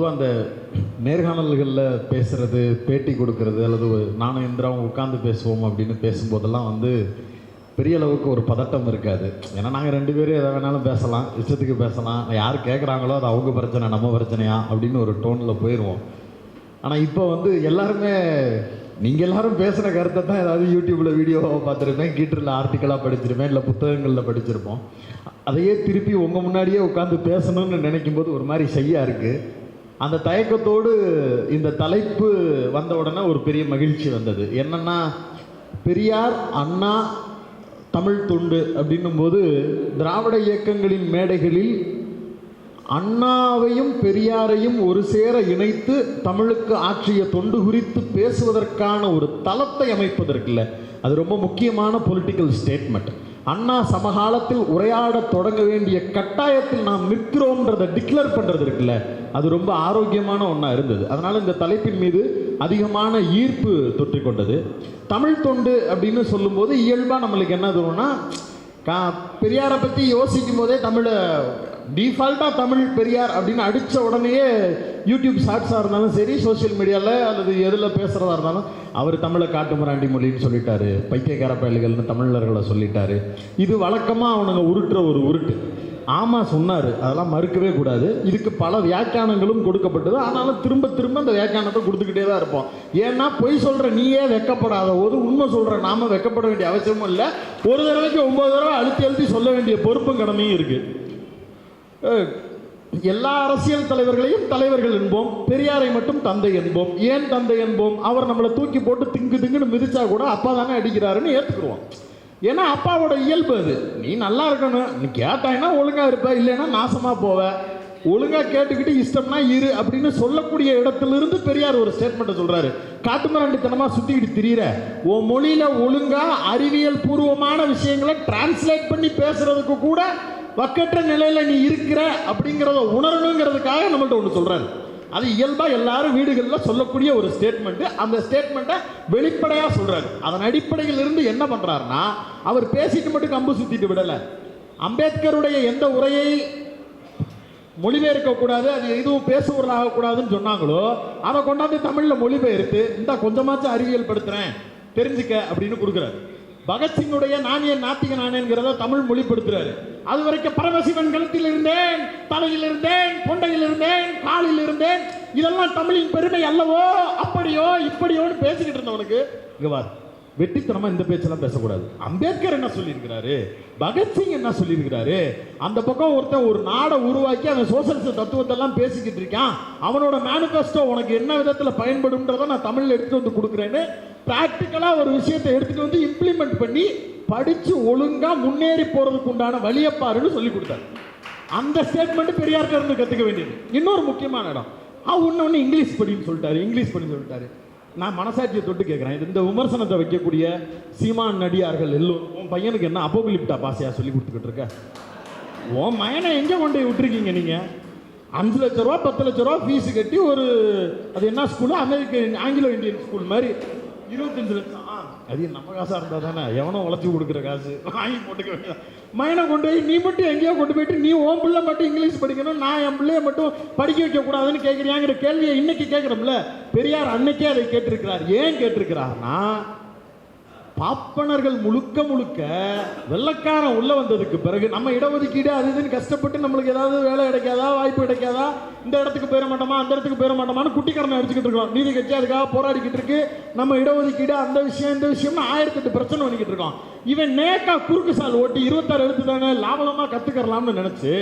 பொதுவாக அந்த நேர்காணல்களில் பேசுகிறது பேட்டி கொடுக்கறது அல்லது நானும் இந்திராவும் உட்காந்து பேசுவோம் அப்படின்னு பேசும்போதெல்லாம் வந்து பெரிய அளவுக்கு ஒரு பதட்டம் இருக்காது. ஏன்னா நாங்கள் ரெண்டு பேரும் எதை வேணாலும் பேசலாம் இஷ்டத்துக்கு பேசலாம். யார் கேட்குறாங்களோ அது அவங்க பிரச்சனை நம்ம பிரச்சனையா அப்படின்னு ஒரு டோனில் போயிடுவோம் ஆனால் இப்போ வந்து எல்லாருமே நீங்கள் எல்லாரும் பேசுகிற கருத்தை தான் ஏதாவது யூடியூப்பில் வீடியோவாக பார்த்துருப்பேன் கீட்டரில் ஆர்டிக்கலாக படிச்சிருப்பேன் இல்லை புத்தகங்களில் படிச்சிருப்போம். அதையே திருப்பி உங்கள் முன்னாடியே உட்காந்து பேசணும்னு நினைக்கும் போது ஒரு மாதிரி செய்யா இருக்குது அந்த தயக்கத்தோடு இந்த தலைப்பு வந்த உடனே ஒரு பெரிய மகிழ்ச்சி வந்தது. என்னன்னா பெரியார் அண்ணா தமிழ் தொண்டு அப்படின்னும் போது திராவிட இயக்கங்களின் மேடைகளில் அண்ணாவையும் பெரியாரையும் ஒரு சேர இணைத்து தமிழுக்கு ஆற்றிய தொண்டு குறித்து பேசுவதற்கான ஒரு தளத்தை அமைப்பதற்குல்ல அது ரொம்ப முக்கியமான பொலிட்டிக்கல் ஸ்டேட்மெண்ட் அண்ணா சமகாலத்தில் உரையாட தொடங்க வேண்டிய கட்டாயத்தில் நாம் நிற்கிறோம்ன்றதை டிக்ளேர் பண்ணுறது இருக்குல்ல அது ரொம்ப ஆரோக்கியமான ஒன்றா இருந்தது. அதனால் இந்த தலைப்பின் மீது அதிகமான ஈர்ப்பு தொற்றிக்கொண்டது தமிழ் தொண்டு அப்படின்னு சொல்லும்போது இயல்பாக நம்மளுக்கு என்ன தோணும்னா கா பெரியாரை பற்றி யோசிக்கும் போதே தமிழை டிஃபால்ட்டாக தமிழ் பெரியார் அப்படின்னு அடித்த உடனேயே யூடியூப் ஷார்ட்ஸாக இருந்தாலும் சரி சோஷியல் மீடியாவில் அல்லது எதில் பேசுகிறதா இருந்தாலும் அவர் தமிழை காட்டுமிராண்டி மொழின்னு சொல்லிட்டாரு. பைத்தியக்கார பயல்கள்னு தமிழர்களை சொல்லிட்டாரு. இது வழக்கமாக அவனுங்க உருட்டுற ஒரு உருட்டு. ஆமாம் சொன்னார். அதெல்லாம் மறுக்கவே கூடாது. இதுக்கு பல வியாக்கியானங்களும் கொடுக்கப்பட்டது. ஆனாலும் திரும்ப திரும்ப அந்த வியாக்கியானத்தை கொடுத்துக்கிட்டே தான் இருப்போம். ஏன்னா பொய் சொல்கிற நீயே வெக்கப்படாத போது உண்மை சொல்கிற நாம வெக்கப்பட வேண்டிய அவசியமும் இல்லை. ஒரு தடவைக்கு ஒம்பது தடவை அழுத்தி அழுத்தி சொல்ல வேண்டிய பொறுப்பும் கடமையும் இருக்குது எல்லா அரசியல் தலைவர்களையும் தலைவர்கள் என்போம் பெரியாரை மட்டும் தந்தை என்போம். ஏன் தந்தை என்போம்? அவர் நம்மளை தூக்கி போட்டு திங்கு திங்குன்னு மிதிச்சா கூட அப்பா தானே அடிக்கிறாருன்னு ஏற்றுக்குருவோம் ஏன்னா அப்பாவோட இயல்பு அது. நீ நல்லா இருக்கணும். நீ கேட்டாங்கன்னா ஒழுங்கா இருப்ப இல்லைன்னா நாசமாக போவ. ஒழுங்காக கேட்டுக்கிட்டு இஷ்டம்னா இரு அப்படின்னு சொல்லக்கூடிய இடத்துலேருந்து பெரியார் ஒரு ஸ்டேட்மெண்ட்டை சொல்கிறாரு காட்டுமிராண்டித்தனமா சுற்றிக்கிட்டு திரியிற உன் மொழியில் ஒழுங்காக அறிவியல் பூர்வமான விஷயங்களை டிரான்ஸ்லேட் பண்ணி பேசுகிறதுக்கு கூட பக்கற்ற நிலையில் நீ இருக்கிற அப்படிங்கிறத உணரணுங்கிறதுக்காக நம்மள்ட்ட ஒன்று சொல்கிறாரு அது இயல்பாக எல்லாரும் வீடுகளில் சொல்லக்கூடிய ஒரு ஸ்டேட்மெண்ட்டு அந்த ஸ்டேட்மெண்ட்டை வெளிப்படையாக சொல்கிறாரு அதன் அடிப்படையில் இருந்து என்ன பண்ணுறாருன்னா அவர் பேசிட்டு மட்டும் கம்பு சுற்றிட்டு விடலை. அம்பேத்கருடைய எந்த உரையை மொழிபெயர்க்கக்கூடாது அது எதுவும் பேசுபொருளாக ஆகக்கூடாதுன்னு சொன்னாங்களோ அதை கொண்டாந்து தமிழில் மொழிபெயர்த்து இந்த கொஞ்சமாச்சும் அறிவியல் படுத்துகிறேன் தெரிஞ்சுக்க அப்படின்னு கொடுக்குறாரு. பகத்சிங்குடைய நானே நாத்திக நானேங்கிறத தமிழ் மொழிப்படுத்துறாரு. அது வரைக்கும் பரமசிவன் கழுத்தில் இருந்தேன் தலையில் இருந்தேன் கொண்டையில் இருந்தேன் காலில் இருந்தேன். இதெல்லாம் தமிழின் பெருமை அல்லவோ? அப்படியோ இப்படியோன்னு பேசிக்கிட்டு இருந்தவனுக்கு இங்கே வார் வெட்டித்தனமா இந்த பேச்செல்லாம் பேசக்கூடாது. அம்பேத்கர் என்ன சொல்லியிருக்கிறாரு? பகத்சிங் என்ன சொல்லியிருக்கிறாரு? அந்த பக்கம் ஒருத்தன் ஒரு நாடை உருவாக்கி அவன் சோசியலிச தத்துவத்தை எல்லாம் பேசிக்கிட்டு இருக்கான். அவனோட மேனிஃபெஸ்டோ உனக்கு என்ன விதத்தில் பயன்படும்ன்றதை நான் தமிழில் எடுத்து வந்து கொடுக்குறேன்னு ப்ராக்டிக்கலாக ஒரு விஷயத்தை எடுத்துகிட்டு வந்து இம்ப்ளிமெண்ட் பண்ணி படித்து ஒழுங்காக முன்னேறி போகிறதுக்கு உண்டான வழியப்பாருன்னு சொல்லி கொடுத்தாரு. அந்த ஸ்டேட்மெண்ட் பெரியார்கிட்ட இருந்து கற்றுக்க வேண்டியது. இன்னொரு முக்கியமான இடம். ஆ ஒன்று ஒன்று இங்கிலீஷ் படின்னு சொல்லிட்டாரு இங்கிலீஷ் படின்னு சொல்லிட்டாரு. நான் மனசாட்சியை தொட்டு கேட்குறேன் இந்த விமர்சனத்தை வைக்கக்கூடிய சீமான் நடிகார்கள் எல்லோரும் உன் பையனுக்கு என்ன அப்போபிலிப்டா பாசையாக சொல்லி கொடுத்துக்கிட்டு இருக்க? உன் மயனை எங்கே கொண்டு போய் விட்டுருக்கீங்க நீங்கள் அஞ்சு லட்ச ரூபா பத்து லட்ச ரூபா ஃபீஸ் கட்டி ஒரு அது என்ன ஸ்கூலு அமெரிக்க ஆங்கிலோ இந்தியன் ஸ்கூல் மாதிரி இருபத்தஞ்சு லட்சம். அது நம்ம காசாக இருந்தால் தானே? எவனோ உழைச்சி கொடுக்குற காசு. வாங்கி போட்டுக்க வேண்டியது? மைனை கொண்டு போய் நீ மட்டும் எங்கேயோ கொண்டு போயிட்டு நீ உன் பிள்ளை மட்டும் இங்கிலீஷ் படிக்கணும் நான் என் பிள்ளைய மட்டும் படிக்க வைக்க கூடாதுன்னு கேட்குறியாங்கிற கேள்வியை இன்னைக்கு கேட்குறோம்ல பெரியார் அன்னைக்கே அதை கேட்டிருக்கிறார். ஏன் கேட்டிருக்கிறார்னா பாப்பனர்கள் முழுக்க முழுக்க வெள்ளக்காரன் உள்ள வந்ததுக்கு பிறகு நம்ம இடஒதுக்கீடு அது இதுன்னு கஷ்டப்பட்டு நம்மளுக்கு ஏதாவது வேலை கிடைக்காதா வாய்ப்பு கிடைக்காதா? இந்த இடத்துக்கு போயிட மாட்டோமா அந்த இடத்துக்கு போயிட மாட்டோமான்னு குட்டி கடமை அடிச்சுக்கிட்டு இருக்கோம். நீதி கட்சி அதுக்காக போராடிக்கிட்டு இருக்கு. நம்ம இடஒதுக்கீடு அந்த விஷயம் இந்த விஷயம்னு ஆயிரத்தெட்டு பிரச்சனை பண்ணிக்கிட்டு இருக்கோம். இவன் நேக்கா குறுக்கு சால் ஓட்டி இருபத்தாறு எழுத்து தானே லாபலமா கற்றுக்கலாம்னு நினைச்சு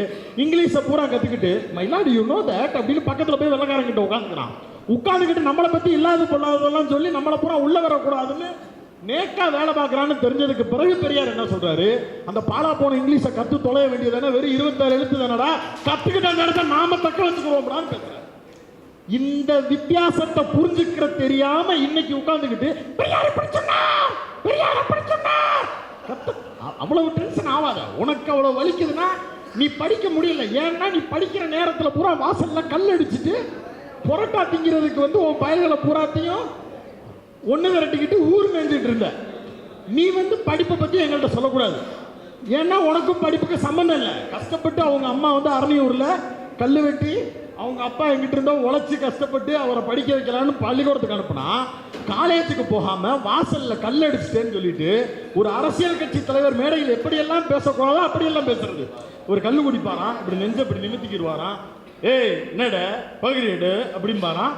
இங்கிலீஷை பூரா கத்துக்கிட்டு மயிலாடி யூ நோ தட் அப்படின்னு பக்கத்தில் போய் வெள்ளக்காரங்கிட்ட உட்காந்துக்கிறான் உட்காந்துக்கிட்டு நம்மளை பத்தி இல்லாத பொல்லாததெல்லாம் சொல்லி நம்மளை பூரா உள்ள வரக்கூடாதுன்னு நேக்கா வேலை பார்க்குறான்னு தெரிஞ்சதுக்கு பிறகு பெரியார் என்ன சொல்றாரு? அந்த பாலா போன இங்கிலீஷை கற்று தொலைய வேண்டியதானே வெறும் இருபத்தாறு எழுத்து தானடா கற்றுக்கிட்ட அந்த இடத்த நாம தக்க வச்சுக்குவோம்டான்னு பேசுறாரு. இந்த வித்தியாசத்தை புரிஞ்சுக்கிற தெரியாம இன்னைக்கு உட்காந்துக்கிட்டு பெரியார் இப்படி சொன்னார்! பெரியார் அப்படி சொன்னார்! அவ்வளவு டென்ஷன் ஆகாத உனக்கு அவ்வளவு வலிக்குதுன்னா நீ படிக்க முடியல. ஏன்னா நீ படிக்கிற நேரத்தில் பூரா வாசல்ல கல் அடிச்சிட்டு புரோட்டா திங்கிறதுக்கு வந்து உன் பயல்களை பூராத்தையும் ஒன்று விரட்டிக்கிட்டு ஊர் மேய்ஞ்சிட்டு இருந்த. நீ வந்து படிப்பை பற்றி எங்கள்கிட்ட சொல்லக்கூடாது. ஏன்னா உனக்கும் படிப்புக்கு சம்மந்தம் இல்லை. கஷ்டப்பட்டு அவங்க அம்மா வந்து அரணியூரில் கல் வெட்டி அவங்க அப்பா எங்கிட்ட இருந்தோ உழைச்சி கஷ்டப்பட்டு அவரை படிக்க வைக்கலான்னு பள்ளிக்கூடத்துக்கு அனுப்புனா காலேஜுக்கு போகாம வாசல்ல கல் அடிச்சிட்டேன்னு சொல்லிட்டு ஒரு அரசியல் கட்சி தலைவர் மேடையில் எப்படியெல்லாம் பேசக்கூடாதோ அப்படியெல்லாம் பேசுறது. ஒரு கல் குடிப்பாராம் இப்படி நெஞ்ச இப்படி நிமித்திக்கிடுவாராம். ஏய் என்னட பகிரேடு அப்படிம்பாராம்.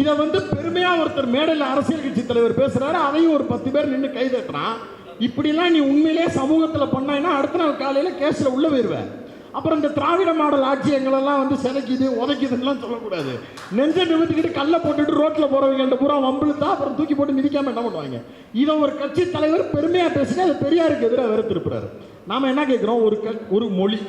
இதை வந்து பெருமையாக ஒருத்தர் மேடையில் அரசியல் கட்சி தலைவர் பேசுகிறாரு அதையும் ஒரு பத்து பேர் நின்று கை தட்டுறான். இப்படிலாம் நீ உண்மையிலே சமூகத்தில் பண்ணாய்னா அடுத்த நாள் காலையில் கேஸில் உள்ளே போயிடுவேன் அப்புறம் இந்த திராவிட மாடல் ஆட்சி எங்களெல்லாம் வந்து சிதைக்குது உதைக்குதுன்னெலாம் சொல்லக்கூடாது. நெஞ்சை நிமித்துக்கிட்டு கல்லை போட்டுட்டு ரோட்டில் போகிறவங்கள்ட்ட பூரா வம்பிழுத்தா அப்புறம் தூக்கி போட்டு மிதிக்காம என்ன பண்ணுவாங்க? இதை ஒரு கட்சி தலைவர் பெருமையாக பேசினா அது பெரியாருக்கு எதிராக வெறுத்திருப்பாரு. நாம் என்ன கேட்குறோம்? ஒரு க ஒரு மொழி.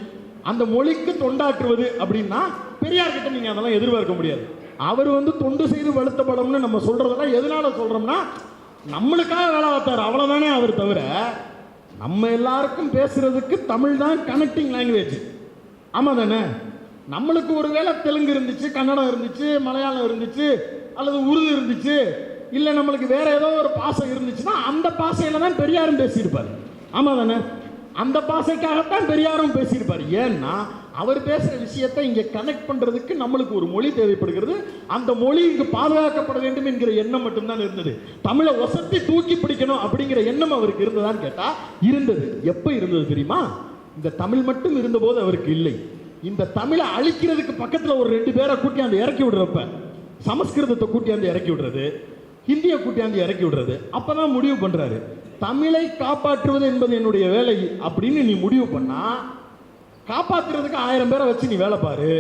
அந்த மொழிக்கு தொண்டாற்றுவது அப்படின்னா பெரியார்கிட்ட நீங்கள் அதெல்லாம் எதிர்பார்க்க முடியாது. அவர் வந்து தொண்டு செய்து வலுத்தப்படணும்னு நம்ம சொல்கிறதெல்லாம் எதனால சொல்கிறோம்னா நம்மளுக்காக வேலை பார்த்தார். அவ்வளோதானே அவர் தவிர நம்ம எல்லாருக்கும் பேசுகிறதுக்கு தமிழ் தான் கனெக்டிங் லாங்குவேஜ் ஆமாம் தானே நம்மளுக்கு ஒரு வேளை தெலுங்கு இருந்துச்சு கன்னடம் இருந்துச்சு மலையாளம் இருந்துச்சு அல்லது உருது இருந்துச்சு இல்லை நம்மளுக்கு வேற ஏதோ ஒரு பாசை இருந்துச்சுன்னா அந்த பாசையில் தான் பெரியாரும் பேசியிருப்பார். ஆமாம் தானே அந்த பாசைக்காகத்தான் பெரியாரும் பேசியிருப்பார். ஏன்னா அவர் பேசுகிற விஷயத்தை இங்கே கனெக்ட் பண்ணுறதுக்கு நம்மளுக்கு ஒரு மொழி தேவைப்படுகிறது. அந்த மொழி இங்கு பாதுகாக்கப்பட வேண்டும் என்கிற எண்ணம் மட்டும்தான் இருந்தது. தமிழை ஒசத்தி தூக்கி பிடிக்கணும் அப்படிங்கிற எண்ணம் அவருக்கு இருந்ததான்னு கேட்டால் இருந்தது. எப்போ இருந்தது தெரியுமா? இந்த தமிழ் மட்டும் இருந்தபோது அவருக்கு இல்லை. இந்த தமிழை அழிக்கிறதுக்கு பக்கத்தில் ஒரு ரெண்டு பேரை கூட்டியாந்து இறக்கி விடுறப்ப சமஸ்கிருதத்தை கூட்டியாந்து இறக்கி விடுறது ஹிந்தியை கூட்டியாந்து இறக்கி விடுறது அப்போ தான் முடிவு பண்ணுறாரு தமிழை காப்பாற்றுவது என்பது என்னுடைய வேலை அப்படின்னு நீ முடிவு பண்ணால் காப்பாத்துறதுக்கு ஆயிரம் பேரை வச்சு நீ வேலை பாரு.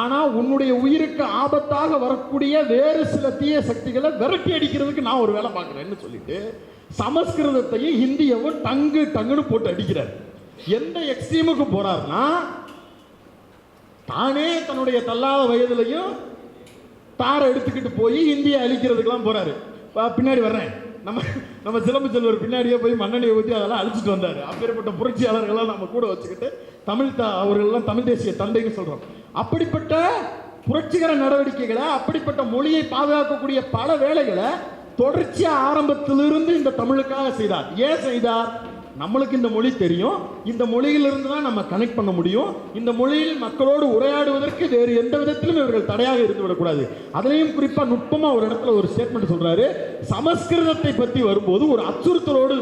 ஆனா உன்னுடைய உயிருக்கு ஆபத்தாக வரக்கூடிய வேறு சில தீய சக்திகளை விரட்டி அடிக்கிறதுக்கு நான் ஒரு வேலை பார்க்குறேன்னு சொல்லிட்டு சமஸ்கிருதத்தையும் ஹிந்தியவும் டங்கு டங்குன்னு போட்டு அடிக்கிறார். எந்த எக்ஸ்ட்ரீமுக்கு போறாருன்னா தானே தன்னுடைய தள்ளாத வயதுலையும் தாரை எடுத்துக்கிட்டு போய் இந்தியை அழிக்கிறதுக்கெல்லாம் போறாரு. பின்னாடி வர்றேன். நம்ம நம்ம சிலம்பு செல்வர் பின்னாடியே போய் மண்ணெண்ணெயை ஊற்றி அதெல்லாம் அழிச்சிட்டு வந்தார். அப்பேற்பட்ட புரட்சியாளர்கள்லாம் நம்ம கூட வச்சுக்கிட்டு தமிழ் த அவர்கள்லாம் தமிழ் தேசிய தந்தைன்னு சொல்கிறோம் அப்படிப்பட்ட புரட்சிகர நடவடிக்கைகளை அப்படிப்பட்ட மொழியை பாதுகாக்கக்கூடிய பல வேலைகளை தொடர்ச்சியாக ஆரம்பத்திலிருந்து இந்த தமிழுக்காக செய்தார். ஏன் செய்தார்? நம்மளுக்கு இந்த மொழி தெரியும். இந்த மொழியிலிருந்து தான் நம்ம கனெக்ட் பண்ண முடியும். இந்த மொழியில் மக்களோடு உரையாடுவதற்கு வேறு எந்த விதத்திலும் இவர்கள் தடையாக இருந்து விடக்கூடாது. அதுலேயும் குறிப்பாக நுட்பமாக ஒரு இடத்துல ஒரு ஸ்டேட்மெண்ட் சொல்கிறாரு சமஸ்கிருதத்தை பற்றி வரும்போது ஒரு அச்சுறுத்தலோடு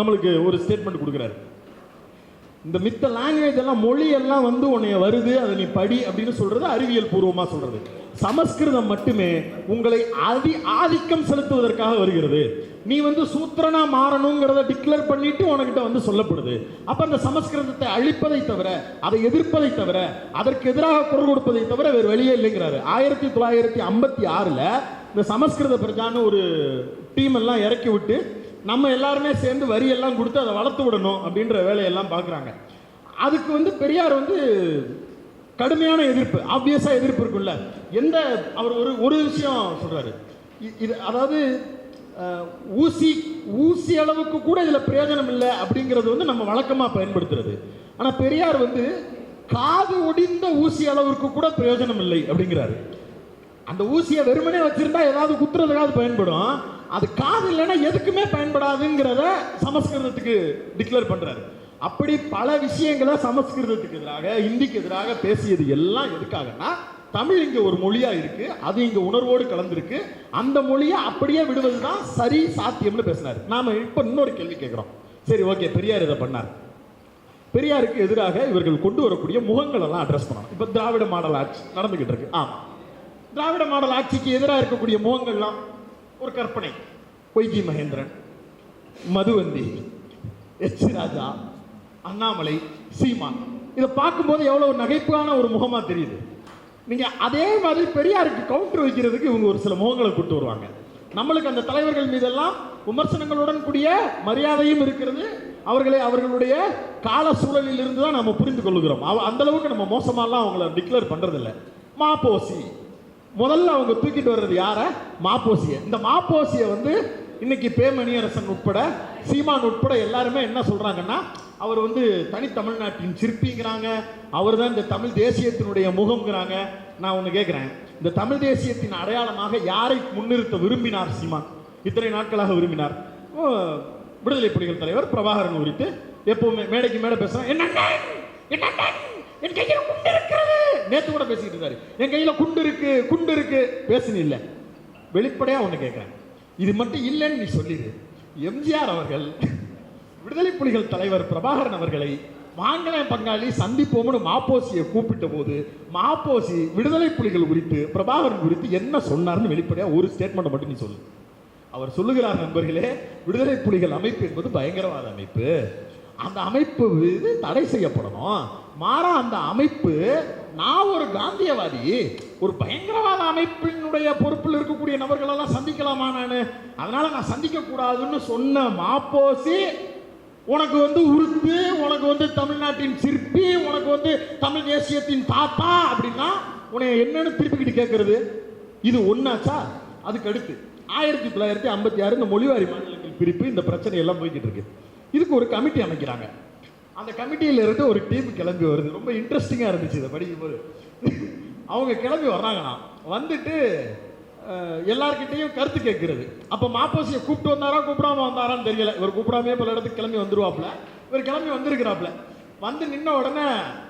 நம்மளுக்கு ஒரு ஸ்டேட்மெண்ட் கொடுக்குறாரு. இந்த மித்த லாங்குவேஜ் எல்லாம் மொழி எல்லாம் வந்து உன்னைய வருது அதை நீ படி அப்படின்னு சொல்றது அறிவியல் பூர்வமாக சொல்றது. சமஸ்கிருதம் மட்டுமே உங்களை அதி ஆதிக்கம் செலுத்துவதற்காக வருகிறது. நீ வந்து சூத்திரனா மாறணுங்கிறத டிக்ளேர் பண்ணிட்டு உனக்கிட்ட வந்து சொல்லப்படுது. அப்ப அந்த சமஸ்கிருதத்தை அழிப்பதை தவிர அதை எதிர்ப்பதை தவிர அதற்கு எதிராக குரல் கொடுப்பதை தவிர வேறு வெளியே இல்லைங்கிறாரு. ஆயிரத்தி தொள்ளாயிரத்தி ஐம்பத்தி ஆறுல இந்த சமஸ்கிருத பிரஜான்னு ஒரு டீம் எல்லாம் இறக்கி விட்டு நம்ம எல்லாருமே சேர்ந்து வரி எல்லாம் கொடுத்து அதை வளர்த்து விடணும் அப்படின்ற வேலையெல்லாம் பார்க்குறாங்க. அதுக்கு வந்து பெரியார் வந்து கடுமையான எதிர்ப்பு ஆப்வியஸாக எதிர்ப்பு இருக்குல்ல எந்த அவர் ஒரு ஒரு விஷயம் சொல்கிறாரு இ- இது அதாவது ஊசி ஊசி அளவுக்கு கூட இதில் பிரயோஜனம் இல்லை அப்படிங்கிறது வந்து நம்ம வழக்கமாக பயன்படுத்துறது. ஆனால் பெரியார் வந்து காது ஒடிந்த ஊசி அளவிற்கு கூட பிரயோஜனம் இல்லை அப்படிங்கிறாரு. அந்த ஊசியை வெறுமனே வச்சுருந்தா ஏதாவது குத்துறதுக்காவது பயன்படும். அது காது இல்லைன்னா எதுக்குமே பயன்படாதுங்கிறத சமஸ்கிருதத்துக்கு டிக்ளேர் பண்ணுறாரு அப்படி பல விஷயங்களை சமஸ்கிருதத்துக்கு எதிராக ஹிந்திக்கு எதிராக பேசியது எல்லாம் எதுக்காகன்னா தமிழ் இங்கே ஒரு மொழியாக இருக்கு அது இங்கே உணர்வோடு கலந்துருக்கு. அந்த மொழியை அப்படியே விடுவது தான் சரி சாத்தியம்னு பேசினார். நாம் இப்போ இன்னொரு கேள்வி கேட்குறோம். சரி ஓகே பெரியார் இதை பண்ணார். பெரியாருக்கு எதிராக இவர்கள் கொண்டு வரக்கூடிய முகங்கள் எல்லாம் அட்ரஸ் பண்ணணும். இப்போ திராவிட மாடல் ஆட்சி நடந்துகிட்டு இருக்கு. ஆ திராவிட மாடல் ஆட்சிக்கு எதிராக இருக்கக்கூடிய முகங்கள்லாம் ஒரு கற்பனை. பொய்கி மகேந்திரன் மதுவந்தி எச் ராஜா அண்ணாமலை சீமான். இதை பார்க்கும்போது எவ்வளவு நகைப்பான ஒரு முகமாக தெரியுது. நீங்கள் அதே மாதிரி பெரியாருக்கு கவுண்டர் வைக்கிறதுக்கு இவங்க ஒரு சில முகங்களை கொண்டு வருவாங்க. நம்மளுக்கு அந்த தலைவர்கள் மீதெல்லாம் விமர்சனங்களுடன் கூடிய மரியாதையும் இருக்கிறது. அவர்களை அவர்களுடைய கால சூழலில் இருந்து தான் நம்ம புரிந்து கொள்ளுகிறோம் அவ- அந்த அளவுக்கு நம்ம மோசமாலாம் அவங்கள டிக்ளேர் பண்ணுறதில்ல மாப்போசி. முதல்ல அவங்க தூக்கிட்டு வர்றது யாரை? மாப்போசியை. இந்த மாப்போசியை வந்து இன்னைக்கு பேமணியரசன் உட்பட சீமான் உட்பட எல்லாருமே என்ன சொல்கிறாங்கன்னா அவர் வந்து தனி தமிழ்நாட்டின் சிற்பிங்கிறாங்க. அவர் தான் இந்த தமிழ் தேசியத்தினுடைய முகம்ங்கிறாங்க. நான் ஒன்று கேட்குறேன் இந்த தமிழ் தேசியத்தின் அடையாளமாக யாரை முன்னிறுத்த விரும்பினார் சீமான் இத்தனை நாட்களாக விரும்பினார். ஓ, விடுதலை புலிகள் தலைவர் பிரபாகரன் குறித்து எப்பவுமே மேடைக்கு மேடை பேசுகிறேன் என்ன என் கையில் குண்டு இருக்கிறது. நேற்று கூட பேசிக்கிட்டு இருக்காரு என் கையில் குண்டு இருக்கு குண்டு இருக்கு. பேசுனு இல்லை. வெளிப்படையாக ஒன்று கேட்குறேன் இது மட்டும் இல்லைன்னு நீ சொல்லிடு எம்ஜிஆர் அவர்கள் விடுதலை புலிகள் தலைவர் பிரபாகரன் அவர்களை வாங்கலாம் பங்காளி சந்திப்போம்னு மாப்போசியை கூப்பிட்ட போது மாப்போசி விடுதலை புலிகள் குறித்து பிரபாகரன் குறித்து என்ன சொன்னார்னு வெளிப்படையாக ஒரு ஸ்டேட்மெண்ட் மட்டும் நீ சொல்லு. அவர் சொல்லுகிறார் நண்பர்களே விடுதலை புலிகள் அமைப்பு என்பது பயங்கரவாத அமைப்பு. அந்த அமைப்பு இது தடை செய்யப்படணும். மாறா அந்த அமைப்பு நான் ஒரு காந்தியவாதி ஒரு பயங்கரவாத அமைப்பினுடைய பொறுப்பில் இருக்கக்கூடிய நபர்களெல்லாம் சந்திக்கலாமா நான்? அதனால நான் சந்திக்க கூடாதுன்னு சொன்ன மாப்போசி உனக்கு வந்து உறுப்பு உனக்கு வந்து தமிழ்நாட்டின் சிற்பி உனக்கு வந்து தமிழ் தேசியத்தின் தாத்தா அப்படின்னா உன்னை என்னன்னு திருப்பிக்கிட்டு கேட்கறது இது ஒன்னாச்சா அதுக்கு அடுத்து ஆயிரத்தி தொள்ளாயிரத்தி ஐம்பத்தி ஆறு இந்த மொழிவாரி மாநிலங்கள் பிரிப்பு இந்த பிரச்சனை எல்லாம் போய்கிட்டு இருக்கு. இதுக்கு ஒரு கமிட்டி அமைக்கிறாங்க. அந்த கமிட்டியில இருந்து ஒரு டீம் கிளம்பி வருது. ரொம்ப இன்ட்ரெஸ்டிங்காக இருந்துச்சு இதை படிக்கும்போது. அவங்க கிளம்பி வர்றாங்கண்ணா வந்துட்டு எல்லார்கிட்டையும் கருத்து கேட்கிறது. அப்போ மாப்போசியை கூப்பிட்டு வந்தாரா கூப்பிடாம வந்தாரான்னு தெரியல. இவர் கூப்பிடாமே பல இடத்துக்கு கிளம்பி வந்துருவாப்ல இவர் கிளம்பி வந்திருக்கிறாப்ல வந்து நின்ன உடனே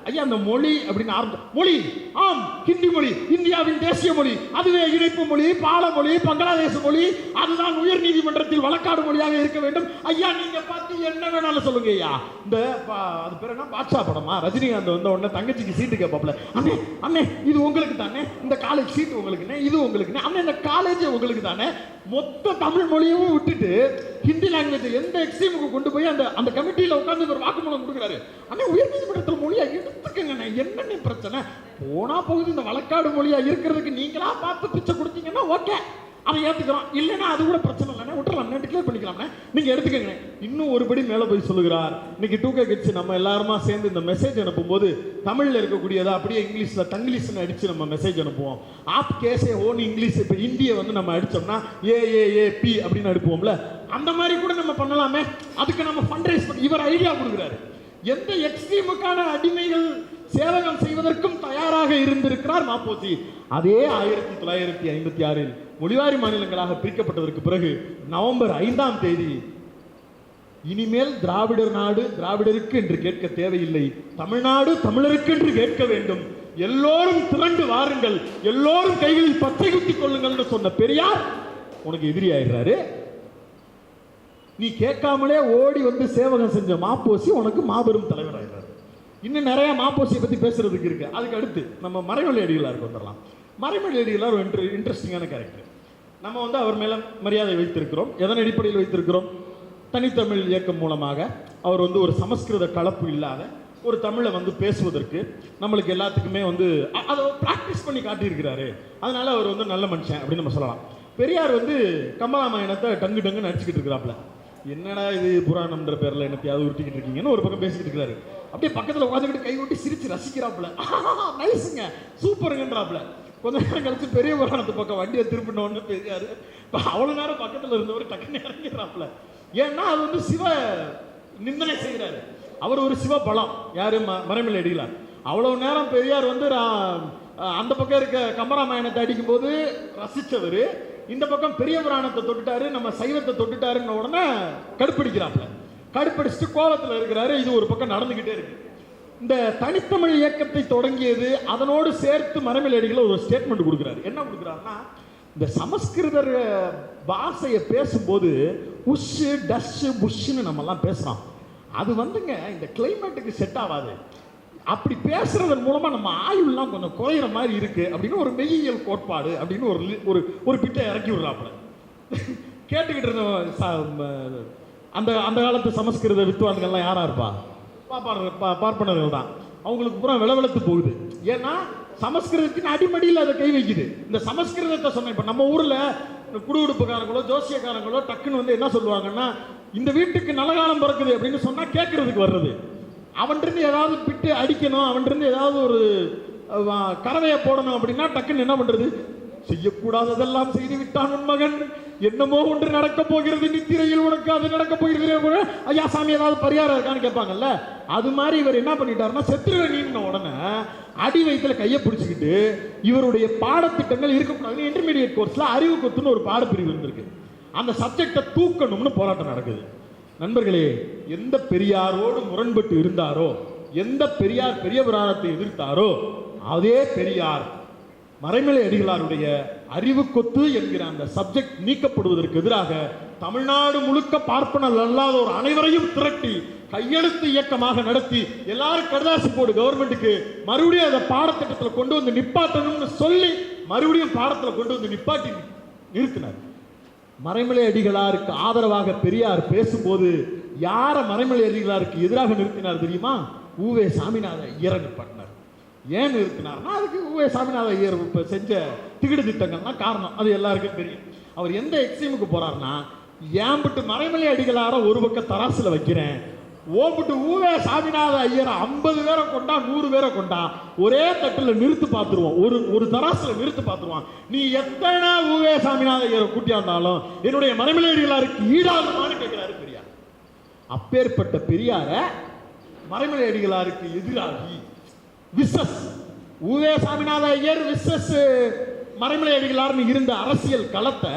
ஐயா அந்த மொழி அப்படின்னு ஆரம்பிச்சு மொழி ஆம் ஹிந்தி மொழி இந்தியாவின் தேசிய மொழி அதுவே இணைப்பு மொழி பால மொழி பங்களாதேச மொழி அதுதான் உயர் நீதிமன்றத்தில் வழக்காடு மொழியாக இருக்க வேண்டும். ஐயா நீங்க பார்த்து என்ன வேணாலும் சொல்லுங்க ஐயா. இந்த பா- அது பேர் என்ன? பாட்ஷா படமா? ரஜினிகாந்த் வந்த உடனே தங்கச்சிக்கு சீட்டு கேட்பாப்ல. அண்ணே அண்ணே இது உங்களுக்கு தானே? இந்த காலேஜ் சீட்டு உங்களுக்குண்ணே இது உங்களுக்குண்ணே அண்ணே இந்த காலேஜ் உங்களுக்கு தானே? மொத்த தமிழ் மொழியும் விட்டுட்டு ஹிந்தி லாங்குவேஜ் எந்த எக்ஸ்ட்ரீமுக்கு கொண்டு போய் அந்த அந்த கமிட்டியில் உட்காந்து ஒரு வாக்குமூலம் கொடுக்குறாரு. அண்ணே உயர்நீதிமன்றத்தில் மொழியா எடுத்துக்கங்கண்ணே என்னென்ன பிரச்சனை? போனால் போகுது இந்த வழக்காடு மொழியாக இருக்கிறதுக்கு நீங்களா பார்த்து பிச்சை கொடுத்தீங்கன்னா ஓகே. அதை ஏற்றுக்கிறோம் இல்லைன்னா அது கூட பிரச்சனை இல்லைன்னா விட்டுறலாம் டிக்ளேர் பண்ணிக்கலாம்ண்ணே. நீங்கள் எடுத்துக்கங்க இன்னும் ஒருபடி மேலே போய் சொல்லுகிறார். இன்னைக்கு டூ கே கிட்ஸ் நம்ம எல்லாருமா சேர்ந்து இந்த மெசேஜ் அனுப்பும்போது தமிழில் இருக்கக்கூடியதா அப்படியே இங்கிலீஷில் தங்கிலீஷ்னு அடித்து நம்ம மெசேஜ் அனுப்புவோம். ஆப் கேஸே ஓன் இங்கிலீஷ் இப்போ இந்தியை வந்து நம்ம அடித்தோம்னா ஏ ஏ ஏ பி அப்படின்னு அனுப்புவோம்ல அந்த மாதிரி கூட நம்ம பண்ணலாமே. அதுக்கு நம்ம ஃபண்ட் ரைஸ் பண்ணி இவர் ஐடியா கொடுக்குறாரு. எந்த எக்ஸ்ட்ரீமுக்கான அடிமைகள் சேவகம் செய்வதற்கும் தயாராக இருந்திருக்கிறார் மாப்போசி அதே ஆயிரத்தி தொள்ளாயிரத்தி ஐம்பத்தி ஆறில் மொழிவாரி மாநிலங்களாக பிரிக்கப்பட்டதற்கு பிறகு நவம்பர் ஐந்தாம் தேதி இனிமேல் திராவிடர் நாடு திராவிடருக்கு என்று கேட்க தேவையில்லை. தமிழ்நாடு தமிழருக்கு என்று கேட்க வேண்டும். எல்லோரும் திரண்டு வாருங்கள். எல்லோரும் கைகளில் பச்சை குத்திக் கொள்ளுங்கள்னு சொன்ன பெரியார் உனக்கு எதிரி ஆயிடுறாரு. நீ கேட்காமலே ஓடி வந்து சேவகம் செஞ்ச மாப்போசி உனக்கு மாபெரும் தலைவராகிறார் இன்னும் நிறைய மாப்போசியை பற்றி பேசுறதுக்கு இருக்கு. அதுக்கு அடுத்து நம்ம மறைமொழி அடிகளாருக்கு வந்துடலாம் மறைமொழி அடிகளார் ஒரு இன்ட்ரெ இன்ட்ரெஸ்டிங்கான கேரக்டர் நம்ம வந்து அவர் மேலே மரியாதை வைத்திருக்கிறோம் எதன் அடிப்படையில் வைத்திருக்கிறோம்? தனித்தமிழ் இயக்கம் மூலமாக அவர் வந்து ஒரு சமஸ்கிருத கலப்பு இல்லாத ஒரு தமிழை வந்து பேசுவதற்கு நம்மளுக்கு எல்லாத்துக்குமே வந்து அதை ப்ராக்டிஸ் பண்ணி காட்டியிருக்கிறாரு. அதனால அவர் வந்து நல்ல மனுஷன் அப்படின்னு நம்ம சொல்லலாம். பெரியார் வந்து கம்பராமாயணத்தை டங்கு டங்குன்னு நடிச்சுக்கிட்டு இருக்கிறாப்ல என்னடா இது புராணம்ன்ற பேரில் என்னத்தையாவது உருட்டிக்கிட்டு இருக்கீங்கன்னு ஒரு பக்கம் பேசிக்கிட்டு இருக்கிறாரு அப்படியே பக்கத்தில் உட்காந்துக்கிட்டு கை கொட்டி சிரிச்சு ரசிக்கிறாப்புல. நைஸுங்க சூப்பருங்கன்றாப்புல கொஞ்ச நேரம் கழிச்சு பெரிய புராணத்து பக்கம் வண்டியை திருப்பினோன்னு பெரியாரு இப்போ அவ்வளோ நேரம் பக்கத்தில் இருந்தவர் டக்குன்னு இறங்கிறாப்புல ஏன்னா அது வந்து சிவ நிந்தனை செய்கிறாரு. அவர் ஒரு சிவ பலம். யாரும் ம- மறைமலை அடிகளார் அவ்வளவு நேரம் பெரியார் வந்து அந்த பக்கம் இருக்க கம்பராமாயணத்தை அடிக்கும்போது ரசித்தவர் இந்த பக்கம் பெரிய புராணத்தை தொட்டுட்டாரு நம்ம சைவத்தை தொட்டுட்டாருன்னு உடனே கடுப்பிடிக்கிறாப்புல. கடுப்பிடிச்சிட்டு கோலத்தில் இருக்கிறாரு இது ஒரு பக்கம் நடந்துகிட்டே இருக்கு. இந்த தனித்தமிழ் இயக்கத்தை தொடங்கியது அதனோடு சேர்த்து மரமிலடிகளை ஒரு ஸ்டேட்மெண்ட் கொடுக்குறாரு. என்ன கொடுக்குறாருன்னா இந்த சமஸ்கிருதர் பாஷையை பேசும்போது உஷ்ஷு டஷ்ஷு புஷ்ஷுன்னு நம்மலாம் பேசுகிறோம் அது வந்துங்க இந்த கிளைமேட்டுக்கு செட் ஆகாது. அப்படி பேசுறதன் மூலமா நம்ம ஆயுள்லாம் கொஞ்சம் குறையிற மாதிரி இருக்கு அப்படின்னு ஒரு மெய்யியல் கோட்பாடு அப்படின்னு ஒரு ஒரு ஒரு பிட்டை இறக்கி விடுறாப்புல. கேட்டுக்கிட்டு இருந்த அந்த அந்த காலத்து சமஸ்கிருத வித்துவான்கள்லாம் யாரா இருப்பா? பாப்பாளர் பார்ப்பனர்கள் தான். அவங்களுக்கு பூரா விளவெழுத்து போகுது. ஏன்னா சமஸ்கிருதத்தின் அடிமடியில் அதை கை வைக்குது. இந்த சமஸ்கிருதத்தை சொன்ன இப்போ நம்ம ஊரில் குடுகுடுப்புக்காரங்களோ ஜோசியக்காரங்களோ டக்குன்னு வந்து என்ன சொல்லுவாங்கன்னா இந்த வீட்டுக்கு நலகாலம் காலம் பிறக்குது அப்படின்னு சொன்னால் கேட்கறதுக்கு வர்றது. அவன்கிட்ட ஏதாவது பிட்டு அடிக்கணும் அவன்கிட்ட ஏதாவது ஒரு கறவையை போடணும் அப்படின்னா டக்குன்னு என்ன பண்றது? செய்யக்கூடாததெல்லாம் செய்து விட்டான் உன் மகன். என்னமோ ஒன்று நடக்க போகிறது நித்திரையில் உனக்கு அது நடக்க போகிறது கூட, ஐயா சாமி ஏதாவது பரிகாரம் இருக்கான்னு கேட்பாங்கல்ல? அது மாதிரி இவர் என்ன பண்ணிட்டாருன்னா செத்துருவ நீங்க உடனே அடி வயிற்றுல கையை பிடிச்சிக்கிட்டு இவருடைய பாடத்திட்டங்கள் இருக்கக்கூடாது. இன்டர்மீடியட் கோர்ஸ்ல அறிவு கொத்துன்னு ஒரு பாடப்பிரிவு இருந்திருக்கு. அந்த சப்ஜெக்டை தூக்கணும்னு போராட்டம் நடக்குது. நண்பர்களே எந்த பெரியாரோடு முரண்பட்டு இருந்தாரோ எந்த பெரியார் பெரிய புராணத்தை எதிர்த்தாரோ அதே பெரியார் மறைமலை அடிகளாருடைய அறிவு கொத்து என்கிற அந்த சப்ஜெக்ட் நீக்கப்படுவதற்கு எதிராக தமிழ்நாடு முழுக்க பார்ப்பனர் அல்லாத ஒரு அனைவரையும் திரட்டி கையெழுத்து இயக்கமாக நடத்தி எல்லாரும் கடதாசி போடு கவர்மெண்ட்டுக்கு மறுபடியும் அதை பாடத்திட்டத்தில் கொண்டு வந்து நிப்பாட்டணும்னு சொல்லி மறுபடியும் பாடத்தில் கொண்டு வந்து நிப்பாட்டி நிறுத்தினார். மறைமலை அடிகளாருக்கு ஆதரவாக பெரியார் பேசும்போது யார மறைமலை அடிகளாருக்கு எதிராக நிறுத்தினார் தெரியுமா? ஊவே சாமிநாத ஐயரை நிப்பாட்டினார் ஏன் நிறுத்தினார்னா அதுக்கு ஊவே சாமிநாத ஐயர் இப்போ செஞ்ச திகிடு திட்டங்கள்லாம் காரணம். அது எல்லாருக்கும் தெரியும். அவர் எந்த எக்ஸ்ட்ரீமுக்கு போறாருன்னா ஏம்பிட்டு மறைமலை அடிகளார ஒரு பக்கம் தராசுல வைக்கிறேன் ஓம்பிட்டு ஊவே சாமிநாத ஐயரை ஐம்பது பேரை கொண்டா நூறு பேரை கொண்டா ஒரே தட்டில் நிறுத்து பார்த்துருவோம். ஒரு ஒரு தராசில் நிறுத்து பார்த்துருவான் நீ எத்தனை ஊவே சாமிநாத ஐயரை கூட்டியாந்தாலும் என்னுடைய மறைமலை ஈடாகுமான்னு கேட்கிறாரு பெரியார். அப்பேற்பட்ட பெரியார மறைமலை அடிகளாருக்கு எதிராகி விசஸ். ஊவே சாமிநாத ஐயர் விசஸ். மறைமலை அடிகளார்னு இருந்த அரசியல் களத்தை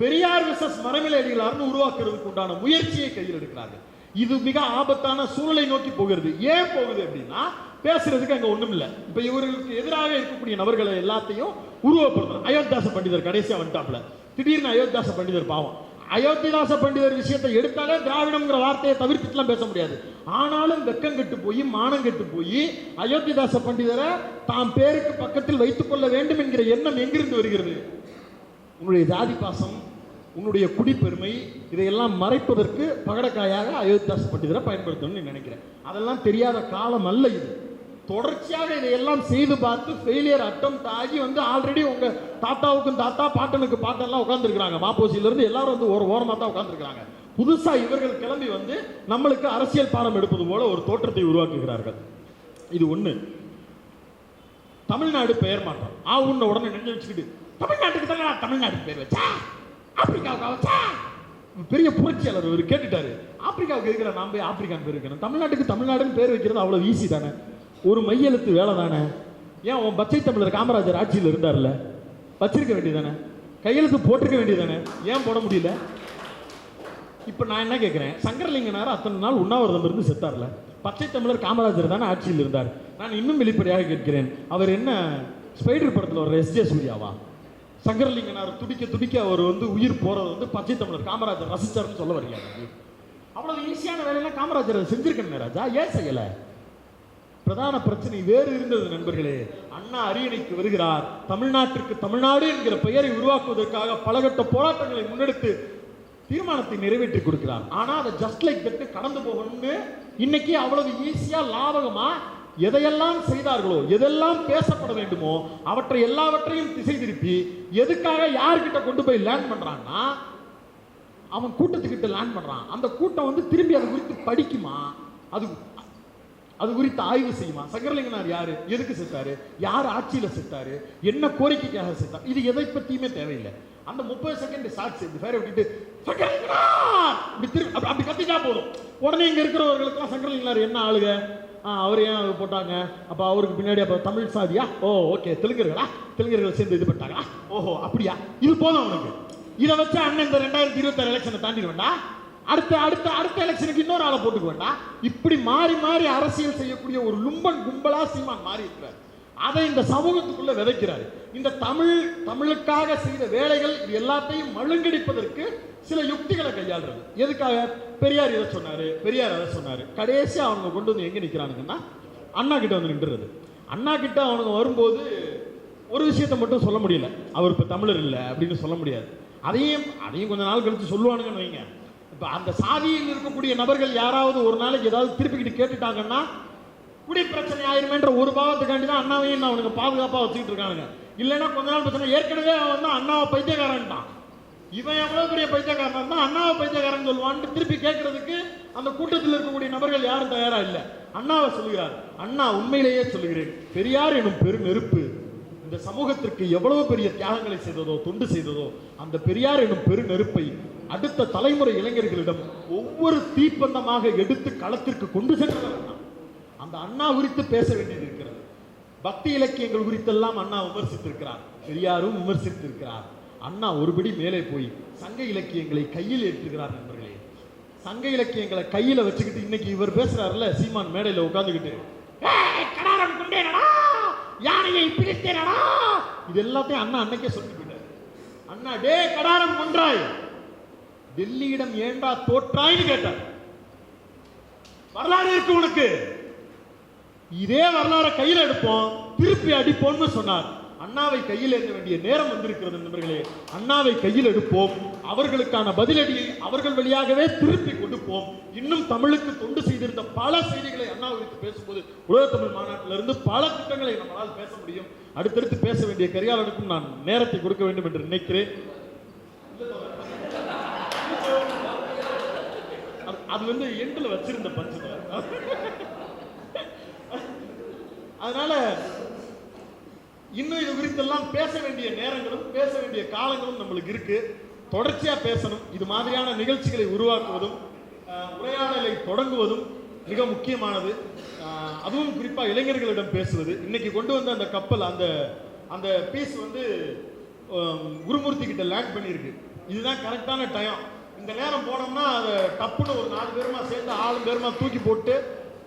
பெரியார் விசஸ் மறைமலை அடிகளார்னு உருவாக்குறதுக்கு உண்டான முயற்சியை கையில் எடுக்கிறார்கள். இது மிக ஆபத்தான சூழலை நோக்கி போகிறது. ஏன் போகுது அப்படின்னா பேசுறதுக்கு அங்க ஒண்ணும் இல்லை. இப்ப இவர்களுக்கு எதிராக இருக்கக்கூடிய நபர்களை எல்லாத்தையும் உருவப்படுத்தணும் அயோத்தியாச பண்டிதர் கடைசியா வந்துட்டாப்ல திடீர்னு அயோத்தியாச பண்டிதர் பாவம். அயோத்திதாச பண்டிதர் விஷயத்தை எடுத்தாலே திராவிடம்ங்கிற வார்த்தையை தவிர்த்துட்டுலாம் பேச முடியாது. ஆனாலும் வெக்கம் கெட்டு போய் மானம் கெட்டு போய் அயோத்திதாச பண்டிதரை தாம் பேருக்கு பக்கத்தில் வைத்துக் கொள்ள வேண்டும் என்கிற எண்ணம் எங்கிருந்து வருகிறது? உங்களுடைய ஜாதி பாசம் உன்னுடைய குடிப்பெருமை இதையெல்லாம் மறைப்பதற்கு பகடக்காயாக அயோத்தியாஸ் பண்டிதரை பயன்படுத்தணும்னு நினைக்கிறேன். அதெல்லாம் தெரியாத காலம் அல்ல இது. தொடர்ச்சியாக இதையெல்லாம் செய்து பார்த்து ஃபெயிலியர் அட்டம் ஆகி வந்து ஆல்ரெடி உங்க தாத்தாவுக்கும் தாத்தா பாட்டனுக்கு பாட்டெல்லாம் உட்காந்துருக்குறாங்க மாப்போசியிலேருந்து எல்லாரும் வந்து ஒரு ஓரமாக தான் உட்காந்துருக்குறாங்க புதுசா இவர்கள் கிளம்பி வந்து நம்மளுக்கு அரசியல் பாடம் எடுப்பது போல ஒரு தோற்றத்தை உருவாக்குகிறார்கள். இது ஒண்ணு. தமிழ்நாடு பெயர் மாற்றம். ஆ உன்ன உடனே நெஞ்சு வச்சுக்கிட்டு தமிழ்நாட்டுக்கு தானே தமிழ்நாட்டுக்கு பேர் வச்சா? ஆப்பிரிக்காவுக்கு பெரிய புரட்சியாளர் அவர் கேட்டுட்டாரு. ஆப்பிரிக்காவுக்கு இருக்கிற நான் போய் ஆப்பிரிக்கான் பேர் வைக்கணும்? தமிழ்நாட்டுக்கு தமிழ்நாடுன்னு பேர் வைக்கிறது அவ்வளோ ஈஸி தானே? ஒரு மையெழுத்து வேலை தானே? ஏன் உன் பச்சை தமிழர் காமராஜர் ஆட்சியில் இருந்தார்ல? வச்சிருக்க வேண்டியதானே கையெழுத்து போட்டிருக்க வேண்டியதானே ஏன் போட முடியல? இப்போ நான் என்ன கேட்குறேன் சங்கரலிங்கனார் அத்தனை நாள் உண்ணாவிரதம் இருந்து செத்தார்ல? பச்சை தமிழர் காமராஜர் தானே ஆட்சியில் இருந்தார். நான் இன்னும் வெளிப்படையாக கேட்கிறேன். அவர் என்ன ஸ்பைடர் படத்தில் வர்ற எஸ் ஜே சூர்யாவா? சங்கரலிங்கனார் துடிக்க துடிக்க அவர் வந்து உயிர் போகிறது வந்து பச்சை தமிழர் காமராஜர் ரசிச்சார்னு சொல்ல வரீங்க அவ்வளவு ஈஸியான வேலையெல்லாம் காமராஜர் செஞ்சுருக்கேன் ராஜா. ஏன் செய்யலை? பிரதான பிரச்சனை வேறு இருந்தது நண்பர்களே. அண்ணா அரியணைக்கு வருகிறார். தமிழ்நாட்டிற்கு தமிழ்நாடு என்கிற பெயரை உருவாக்குவதற்காக பலகட்ட போராட்டங்களை முன்னெடுத்து தீர்மானத்தை நிறைவேற்றி கொடுக்கிறார். ஆனால் அதை ஜஸ்ட் லைக் தட்டு கடந்து போகணும்னு இன்னைக்கு அவ்வளவு ஈஸியாக லாபகமாக எதையெல்லாம் செய்தார்களோ எதெல்லாம் பேசப்பட வேண்டுமோ அவற்றை எல்லாவற்றையும் திசை திருப்பி எதுக்காக யார்கிட்ட கொண்டு போய் லேண்ட் பண்ணுறான்னா அவன் கூட்டத்துக்கிட்ட லேண்ட் பண்ணுறான் அந்த கூட்டம் வந்து திரும்பி அது குறித்து படிக்குமா? அது அது குறித்து ஆய்வு செய்யுமா? சங்கரலிங்கனார் யாரு? எதுக்கு செத்தாரு? யார் ஆட்சியில் செத்தாரு? என்ன கோரிக்கைக்காக செத்தார்? இது எதை பற்றியுமே தேவையில்லை. அந்த முப்பது செகண்ட் சாட்சி இந்த பேரை விட்டுட்டு சங்கரலிங்கனார்! இப்படி திரு அப்படி- கத்திட்டா போதும். உடனே இங்கே இருக்கிறவர்களுக்கெல்லாம் சங்கரலிங்கனார் என்ன ஆளுக? ஆ அவர் ஏன் அது போட்டாங்க? அப்போ அவருக்கு பின்னாடி அப்போ தமிழ் சாதியா? ஓ ஓகே தெலுங்கர்களா? தெலுங்கர்கள் சேர்ந்து இது பண்ணிட்டாங்களா? ஓஹோ அப்படியா? இது போதும் அவனுக்கு இதை வச்சு அண்ணன் இந்த ரெண்டாயிரத்தி இருபத்தாறு எலெக்ஷனை தாண்டிடுவேண்டா அடுத்த அடுத்த அடுத்த எலெக்ஷனுக்கு இன்னொரு ஆளை போட்டுக்க வேண்டாம் இப்படி மாறி மாறி அரசியல் செய்யக்கூடிய ஒரு லும்பன் கும்பலா சீமான் மாறி இருக்கிறார் அதை இந்த சமூகத்துக்குள்ள விதைக்கிறார். இந்த தமிழ் தமிழுக்காக செய்த வேலைகள் இது எல்லாத்தையும் மழுங்கடிப்பதற்கு சில யுக்திகளை கையாளுறது. எதுக்காக? பெரியார் இதை சொன்னாரு பெரியார் அதை சொன்னாரு. கடைசி அவங்க கொண்டு வந்து எங்க நிக்கிறானுங்கன்னா அண்ணா கிட்ட வந்து நின்றுறது. அண்ணா கிட்ட அவனுங்க வரும்போது ஒரு விஷயத்தை மட்டும் சொல்ல முடியல. அவர் இப்போ தமிழர் இல்லை அப்படின்னு சொல்ல முடியாது. அதையும் அதையும் கொஞ்ச நாள் கழித்து சொல்லுவானுங்கன்னு வைங்க. இப்போ அந்த சாதியில் இருக்கக்கூடிய நபர்கள் யாராவது ஒரு நாளைக்கு ஏதாவது திருப்பிக்கிட்டு கேட்டுட்டாங்கன்னா குடி பிரச்சனை ஆயிருமேன்ற ஒரு பாவத்துக்காண்டி தான் அண்ணாவையும் அவனுக்கு பாதுகாப்பாக வச்சுக்கிட்டு இருக்கானுங்க. இல்லைன்னா கொஞ்ச நாள் பிரச்சனை. ஏற்கனவே அவன் வந்து அண்ணாவை பைத்தியக்காரன்ட்டான். இவன் எவ்வளோ பெரிய பைத்தியக்காரன் இருந்தா அண்ணாவை பைத்தியக்காரன் சொல்லுவான்னு திருப்பி கேட்கறதுக்கு அந்த கூட்டத்தில் இருக்கக்கூடிய நபர்கள் யாரும் தயாரா இல்லை. அண்ணாவை சொல்லுகிறார். அண்ணா உண்மையிலேயே சொல்லுகிறேன். பெரியார் எனும் பெரும் நெருப்பு. இந்த சமூகத்திற்கு எவ்வளவு பெரிய தியாகங்களை செய்ததோ தொண்டு செய்ததோ அந்த பெரியார் எனும் பெரு நெருப்பை அடுத்த தலைமுறை இளைஞர்களிடம் ஒவ்வொரு தீப்பந்தமாக எடுத்து களத்திற்கு கொண்டு சென்றவர் அந்த அண்ணா குறித்து பேச வேண்டியது இருக்கிறது. பக்தி இலக்கியங்கள் குறித்தெல்லாம் அண்ணா விமர்சித்திருக்கிறார். பெரியாரும் விமர்சித்திருக்கிறார். அண்ணா ஒருபடி மேலே போய் சங்க இலக்கியங்களை கையில் ஏற்றுகிறார் நண்பர்களே. சங்க இலக்கியங்களை கையில வச்சுக்கிட்டு இன்னைக்கு இவர் பேசுறாருல்ல சீமான் மேடையில உட்காந்துக்கிட்டு யானையை பிடித்தேனடா இது எல்லாத்தையும் அண்ணா அன்னைக்கே சொல்லிட்டு அண்ணா டே கடாரம் கொன்றாய்! டெல்லியிடம் ஏண்டா தோற்றாய்னு கேட்டார். வரலாறு இருக்கு உனக்கு. இதே வரலாறை கையில் எடுப்போம் திருப்பி அடிப்போம்னு சொன்னார். அண்ணாவை கையில் எழுத வேண்டிய நேரம் வந்திருக்கிறது நண்பர்களே. அண்ணாவை கையில் எடுப்போம். அவர்களுக்கான பதிலடியை அவர்கள் வழியாகவே திருப்பி கொடுப்போம். இன்னும் தமிழுக்கு தொண்டு செய்திருந்த பல செய்திகளை அண்ணா குறித்து பேசும்போது உலக தமிழ் மாநாட்டிலிருந்து பல திட்டங்களை நம்மளால் பேச முடியும். அடுத்தடுத்து பேச வேண்டிய கரிகாலனுக்கும் நான் நேரத்தை கொடுக்க வேண்டும் என்று நினைக்கிறேன். அது- அது வந்து எண்டில் வச்சிருந்த பஞ்சு அதனால இன்னும் இது குறித்தெல்லாம் பேச வேண்டிய நேரங்களும் பேச வேண்டிய காலங்களும் நம்மளுக்கு இருக்கு. தொடர்ச்சியா பேசணும். இது மாதிரியான நிகழ்ச்சிகளை உருவாக்குவதும் உரையாடலை தொடங்குவதும் மிக முக்கியமானது. அதுவும் குறிப்பா இளைஞர்களிடம் பேசுவது. இன்னைக்கு கொண்டு வந்த அந்த கப்பல் அந்த அந்த பீஸ் வந்து குருமூர்த்தி கிட்ட லேண்ட் பண்ணியிருக்கு. இதுதான் கரெக்டான டைம் இந்த நேரம் போனோம்னா அதை டப்புன்னு ஒரு நாலு பேருமா சேர்ந்து ஆளு பேருமா தூக்கி போட்டு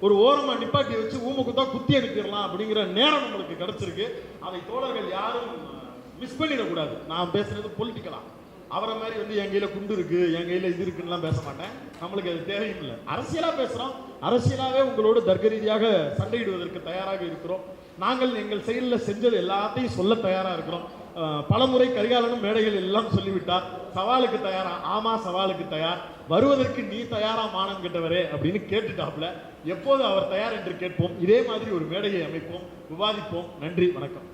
ஒரு ஓரமாக நிப்பாட்டி வச்சு ஊம குத்தா குத்தி அனுப்பிடலாம் அப்படிங்கிற நேரம் நம்மளுக்கு கிடச்சிருக்கு. அதை தோழர்கள் யாரும் மிஸ் பண்ணிடக்கூடாது. நான் பேசுறது பொலிட்டிக்கலா அவரை மாதிரி வந்து என் கையில் குண்டு இருக்கு என் கையில் இது இருக்குன்னுலாம் பேச மாட்டேன். நம்மளுக்கு அது தேவையும் இல்லை அரசியலாக பேசுகிறோம் அரசியலாகவே உங்களோடு தர்க்க ரீதியாக சண்டையிடுவதற்கு தயாராக இருக்கிறோம். நாங்கள் எங்கள் செயலில் செஞ்சது எல்லாத்தையும் சொல்ல தயாராக இருக்கிறோம். பலமுறை கரிகாலனும் மேடைகள் எல்லாம் சொல்லிவிட்டார். சவாலுக்கு தயாரா? ஆமா சவாலுக்கு தயார். வருவதற்கு நீ தயாரா மானம் கெட்டவரே அப்படின்னு கேட்டுட்டாப்ல எப்போது அவர் தயார் என்று கேட்போம். இதே மாதிரி ஒரு மேடையை அமைப்போம். விவாதிப்போம். நன்றி வணக்கம்.